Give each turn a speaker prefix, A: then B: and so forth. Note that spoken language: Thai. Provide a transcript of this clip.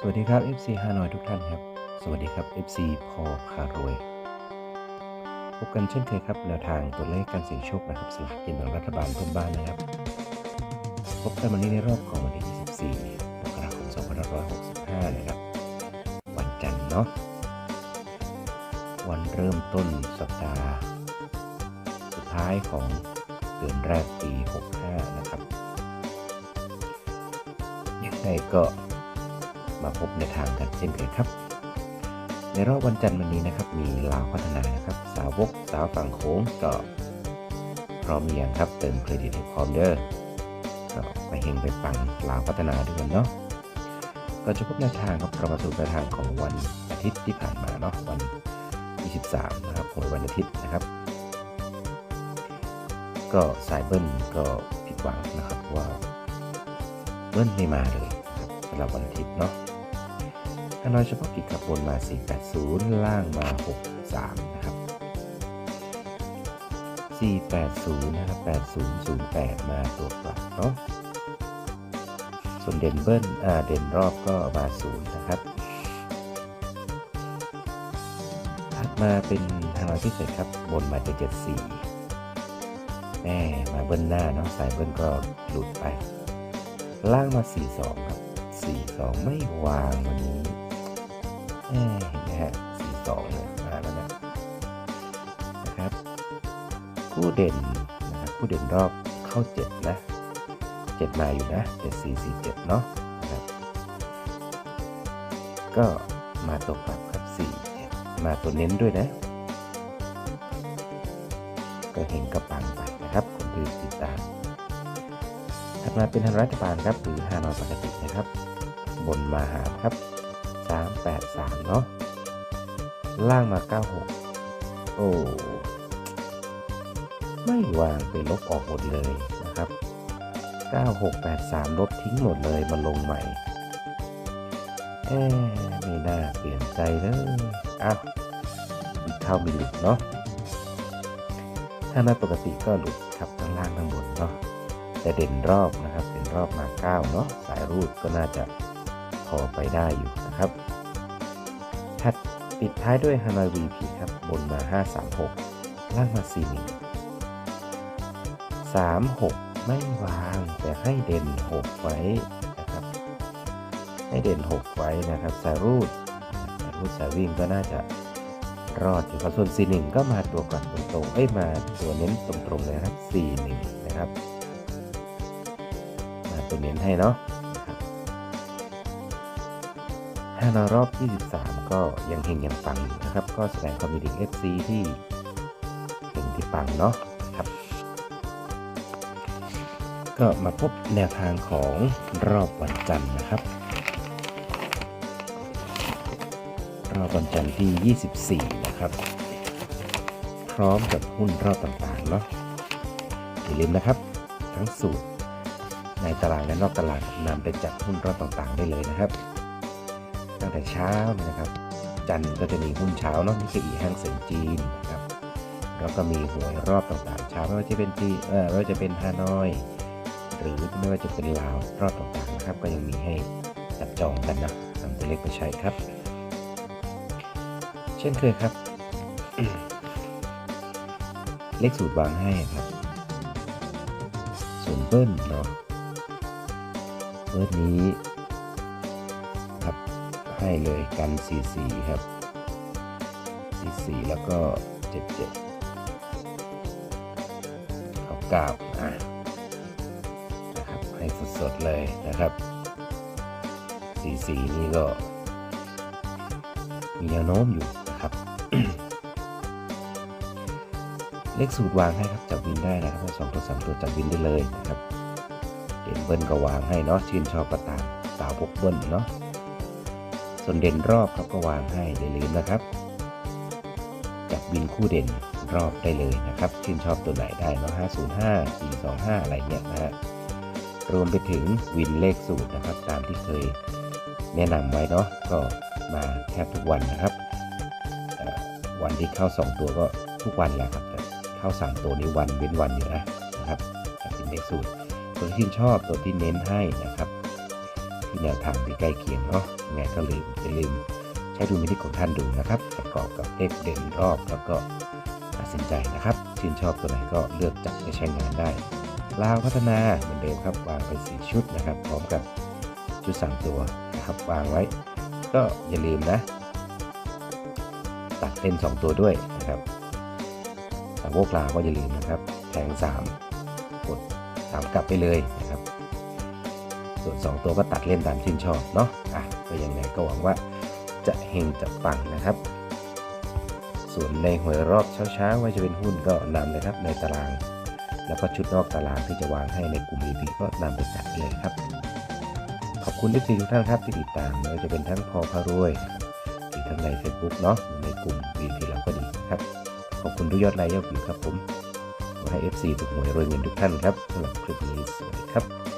A: สวัสดีครับ FC ฮานอยทุกท่านครับ สวัสดีครับ FC พอพารวย พบกันเช่นเคยครับแนวทางตัวเลขการเสี่ยงโชคนะครับสลากกินแบ่งรัฐบาลเพื่อนบ้านนะครับ พบกันวันนี้ในรอบของวันที่ 24มกราคม2565 นะครับ วันจันทร์เนาะ วันเริ่มต้นสัปดาห์ สุดท้ายของเดือนแรกปี 65 นะครับ ยังไงก็ มาพบในทางกันเช่นเคยครับ ในรอบวันจันทร์วันนี้นะครับ มีลาวพัฒนานะครับ สาวกสาวฝั่งโค้งก็พร้อมเรียงครับเติมเครดิตให้พร้อมเด้อก็ไปเฮงไปปังลาวพัฒนาด้วยกันเนาะก็จะพบแนวทางครับเรามาสู่แนวทางของวันอาทิตย์ที่ผ่านมาเนาะวัน 23 นะครับของวันอาทิตย์นะครับ ก็สายเบิ้ลก็ผิดหวังนะครับว่าเบิ้ลไม่มาเลยสำหรับวันอาทิตย์เนาะ นอยเฉพาะกิจขับบนมา 480 ล่างมา 63 นะครับ 480 นะครับ 8008 มาตัวกลับเนาะ ส่วนเด่นเบิ้ลอ่าเด่นรอบก็มา 0 นะครับถัดมาเป็นฮานอยพิเศษครับบนมาจะ74แม่มาเบิ้ลหน้าเนาะสายเบิ้ลก็หลุดไป ล่างมา 42 ครับ 42 ไม่วางวันนี้ แม่เห็นไหมฮะ42เนี่ยมาแล้วนะนะครับคู่เด่นนะครับคู่เด่นรอบเข้า7นะ7มาอยู่นะ7447เจ็ดเนาะนะครับ ก็มาตกกลับครับ47มาตัวเน้นด้วยนะ ก็เห็นกระปังไปนะครับคนที่ติดตามถัดมาเป็นทางรัฐบาลครับหรือฮานอยปกตินะครับ บนมาหาครับ 383 เนาะล่างมา 96 โอ้ ไม่วางไปลบออกหมดเลยนะครับ 9683 ลบทิ้งหมดเลยมาลงใหม่เอ๊ะไม่น่าเปลี่ยนใจเลยอ้าวมีเข้ามีหลุดเนาะถ้าไม่ปกติก็หลุดครับทั้งล่างทั้งบนเนาะแต่เด่นรอบนะครับเด่นรอบมา 9 เนาะสายรูดก็น่าจะพอไปได้อยู่ ครับถัดปิดท้ายด้วยฮานอย VP ครับ บนมา 536 ล่างมา41 36 ไม่วางแต่ให้เด่น 6 ไว้นะครับ ให้เด่น 6 ไว้นะครับสายรูดสายรูดสายวิ่งก็น่าจะรอดอยู่ครับส่วน41 ก็มาตัวกลับตรงๆเอ้ยมาตัวเน้นตรงๆเลยนะครับ41 นะครับ มาตัวเน้นให้เนาะ นะครับฮานอยรอบ 23 ก็ยังเฮงยังปังอยู่นะครับ ก็แสดงความยินดี FC ที่เฮงที่ปังเนาะครับ ก็มาพบแนวทางของรอบวันจันทร์นะครับ รอบวันจันทร์ที่ 24 นะครับ พร้อมกับหุ้นรอบต่างๆเนาะอย่าลืมนะครับ ทั้งสูตรในตลาดและนอกตลาดนำไปจัดหุ้นรอบต่างๆได้เลยนะครับ ตั้งแต่เช้านะครับ จันทร์ก็จะมีหุ้นเช้าเนาะนี่คืออีห้างเสียงจีนนะครับแล้วก็มีหวยรอบต่างๆเช้าไม่ว่าจะเป็นจีเออไม่ว่าจะเป็นฮานอย หรือไม่ว่าจะเป็นลาวรอบต่างๆนะครับ ก็ยังมีให้จับจองกันนะนำตัวเลขไปใช้ครับ เช่นเคยครับ เลขสูตรวางให้ครับส่วนเบิ้ลเนาะเบิ้ลนี้ ให้เลยกัน 44 ครับ 44 แล้วก็ 77เขาเก้าอะนะครับให้สดๆเลยนะครับ 44 นี่ก็ มีแนวโน้มอยู่นะครับ เลขสูตรวางให้ครับ จับวินได้นะครับสองตัวสามตัวจับวินได้เลยนะครับเด่นเบิ้ลก็วางให้เนาะชื่นชอบประตามสาวพกเบิ้ลเนาะ ส่วนเด่นรอบครับก็วางให้อย่าลืมนะครับ จับวินคู่เด่นรอบได้เลยนะครับ ชื่นชอบตัวไหนได้เนาะ505 425 อะไรเงี้ยนะฮะรวมไปถึงวินเลขสูตรนะครับ ตามที่เคยแนะนำไว้เนาะก็มาแทบทุกวันนะครับ วันที่เข้า 2 ตัวก็ทุกวันแหละครับแต่เข้า 3 ตัวในวันเว้นวันอยู่นะนะครับเป็นเลขสูตร ตัวที่ชื่นชอบตัวที่เน้นให้นะครับ แนวทางที่ใกล้เคียงเนาะยังไงก็เลยอย่าลืมใช้ดูมินิของท่านดูนะครับประกอบกับเลขเด่นรอบแล้วก็ตัดสินใจนะครับ ชื่นชอบตัวไหนก็เลือกจับไปใช้งานได้ลาวพัฒนาเหมือนเดิมครับวางไปสี่ชุดนะครับ พร้อมกับชุดสามตัวนะครับวางไว้ ก็อย่าลืมนะ ตัดเล่นสองตัวด้วยนะครับสามโวกลาวก็อย่าลืมนะครับแทงสามกดสามกลับไปเลยนะครับ ส่วน 2 ตัวก็ตัดเล่นตามชื่นชอบเนาะอะก็ยังไงก็หวังว่าจะเฮงจะปังนะครับ ส่วนในหวยรอบเช้าๆว่าจะเป็นหุ้นก็นำเลยครับในตาราง แล้วก็ชุดนอกตารางที่จะวางให้ในกลุ่ม VP ก็นำไปจัดเลยครับ ขอบคุณที่ทุกท่านครับที่ติดตามไม่ว่าจะเป็นทั้งพอพารวยหรือทั้งใน Facebook เนาะในกลุ่ม VP เราก็ดีครับ ขอบคุณทุกยอดไลค์ยอดวิวครับผมขอให้ FC ถูกหวยรวยเงินทุกท่านครับสำหรับคลิปนี้สวัสดีครับ